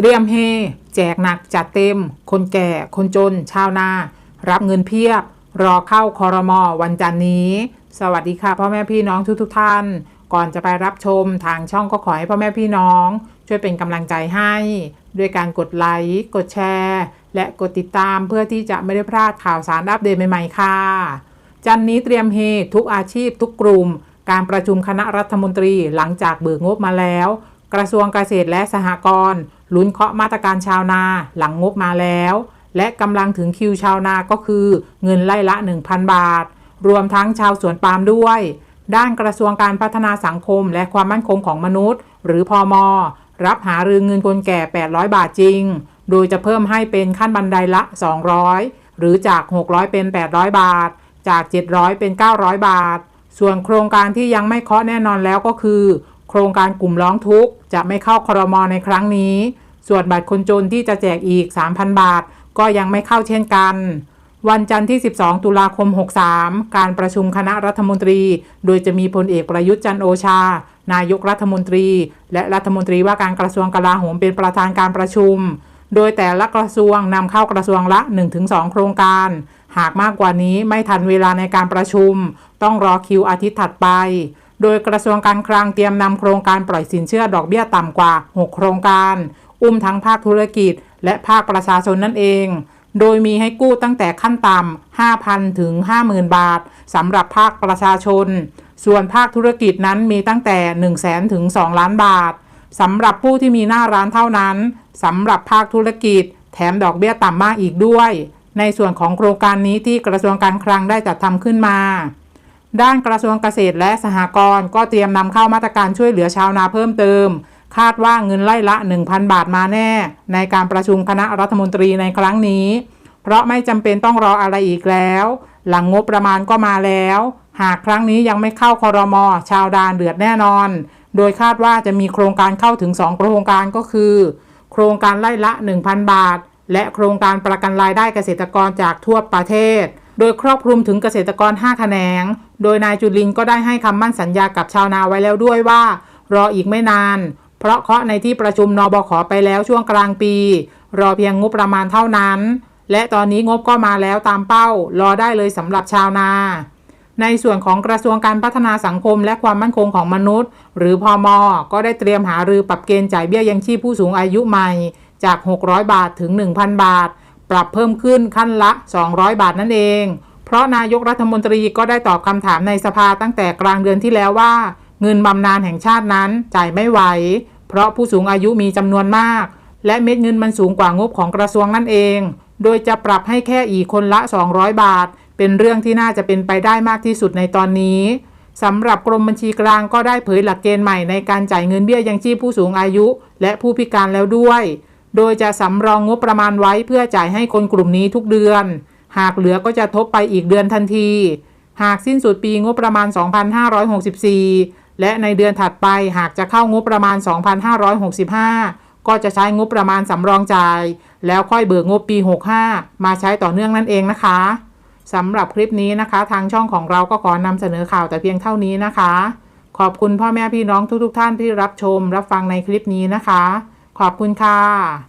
เตรียมเฮ แจกหนักจัดเต็ม คนแก่ คนจน ชาวนา รับเงินเพียบ รอเข้าคอรมอวันจันนี้ สวัสดีค่ะพ่อแม่พี่น้องทุกทุกท่าน ก่อนจะไปรับชมทางช่องก็ขอให้พ่อแม่พี่น้อง ช่วยเป็นกำลังใจให้ ด้วยการกดไลค์กดแชร์ และกดติดตามเพื่อที่จะไม่ได้พลาดข่าวสารอัปเดตใหม่ๆค่ะ จันนี้เตรียมเฮทุกอาชีพทุกกลุ่ม การประชุมคณะรัฐมนตรีหลังจากเบิกงบมาแล้ว กระทรวงเกษตรและสหกรณ์ ลุ้นเคาะมาตรการชาวนาหลังงบมาแล้ว และกำลังถึงคิวชาวนาก็คือเงินไล่ละ 1,000 บาท รวมทั้งชาวสวนปาล์มด้วย ด้านกระทรวงการพัฒนาสังคมและความมั่นคงของมนุษย์ หรือพอมรับหารือเงินคนแก่ 800 บาทจริง โดยจะเพิ่มให้เป็นขั้นบันไดละ 200 หรือจาก 600 เป็น 800 บาท จาก 700 เป็น 900 บาท ส่วนโครงการที่ยังไม่เคาะแน่นอนแล้วก็คือ โครงการกลุ่มร้องทุกข์จะไม่เข้าครมในครั้งนี้ ส่วนบัตรคนจนที่จะแจกอีก 3,000 บาท ก็ยังไม่เข้าเช่นกัน วันจันทร์ที่ 12 ตุลาคม 63 การประชุมคณะรัฐมนตรี โดยจะมีพลเอกประยุทธ์จันโอชา นายกรัฐมนตรี และรัฐมนตรีว่าการกระทรวงกลาโหมเป็นประธานการประชุม โดยแต่ละกระทรวงนำเข้ากระทรวงละ 1-2 โครงการ หากมากกว่านี้ไม่ทันเวลาในการประชุม ต้องรอคิวอาทิตย์ถัดไป โดยกระทรวงการคลังเตรียมนำโครงการปล่อยสินเชื่อดอกเบี้ยต่ำกว่า 6 โครงการ อุ้มทั้งภาคธุรกิจ และภาคประชาชนนั่นเอง โดยมีให้กู้ตั้งแต่ขั้นต่ำ 5,000 ถึง 50,000 บาทสำหรับภาคประชาชน ส่วนภาคธุรกิจนั้นมีตั้งแต่ 1 0 0 0 0แถึง 2 ล้านบาทสำหรับผู้ที่มีหน้าร้านเท่านั้นสำหรับภาคธุรกิจ แถมดอกเบี้ยต่ำมากอีกด้วย ในส่วนของโครงการนี้ที่กระทรวงการคลังได้จัดทำขึ้นมา ด้านกระทรวงเกษตรและสหกรณ์ก็เตรียมนำเข้ามาตรการช่วยเหลือชาวนาเพิ่มเติม คาดว่าเงินไล่ละ 1,000 บาทมาแน่ ในการประชุมคณะรัฐมนตรีในครั้งนี้ เพราะไม่จำเป็นต้องรออะไรอีกแล้ว หลังงบประมาณก็มาแล้ว หากครั้งนี้ยังไม่เข้าคอรมอชาวดานเดือดแน่นอน โดยคาดว่าจะมีโครงการเข้าถึง 2 โครงการก็คือ โครงการไล่ละ 1,000 บาท และโครงการประกันรายได้เกษตรกรจากทั่วประเทศ โดยครอบคลุมถึงเกษตรกร 5 แขนง โดยนายจุลินก็ได้ให้คำมั่นสัญญากับชาวนาไว้แล้วด้วยว่า รออีกไม่นาน เพราะเคาะในที่ประชุมนบขไปแล้วช่วงกลางปี รอเพียงงบประมาณเท่านั้น และตอนนี้งบก็มาแล้วตามเป้า รอได้เลยสำหรับชาวนา ในส่วนของกระทรวงการพัฒนาสังคมและความมั่นคงของมนุษย์ หรือพอมก็ได้เตรียมหารือปรับเกณฑ์จ่ายเบี้ยยังชีพผู้สูงอายุใหม่ จาก 600 บาทถึง 1,000 บาท ปรับเพิ่มขึ้นขั้นละ 200 บาทนั่นเอง เพราะนายกรัฐมนตรีก็ได้ตอบคำถามในสภาตั้งแต่กลางเดือนที่แล้วว่า เงินบำนาญแห่งชาตินั้นจ่ายไม่ไหว เพราะผู้สูงอายุมีจำนวนมาก และเม็ดเงินมันสูงกว่างบของกระทรวงนั่นเอง โดยจะปรับให้แค่อีกคนละ 200 บาท เป็นเรื่องที่น่าจะเป็นไปได้มากที่สุดในตอนนี้สำหรับกรมบัญชีกลางก็ได้เผยหลักเกณฑ์ใหม่ในการจ่ายเงินเบี้ยยังชีพผู้สูงอายุ และผู้พิการแล้วด้วย โดยจะสำรองงบประมาณไว้เพื่อจ่ายให้คนกลุ่มนี้ทุกเดือน หากเหลือก็จะทบไปอีกเดือนทันที หากสิ้นสุดปีงบประมาณ 2564 และในเดือนถัดไปหากจะเข้างบประมาณ 2565 ก็จะใช้งบประมาณสำรองจ่าย แล้วค่อยเบิกงบปี 65 มาใช้ต่อเนื่องนั่นเองนะคะสำหรับคลิปนี้นะคะ ทางช่องของเราก็ขอนำเสนอข่าวแต่เพียงเท่านี้นะคะ ขอบคุณพ่อแม่พี่น้องทุกๆทท่านที่รับชม รับฟังในคลิปนี้นะคะ ขอบคุณค่ะ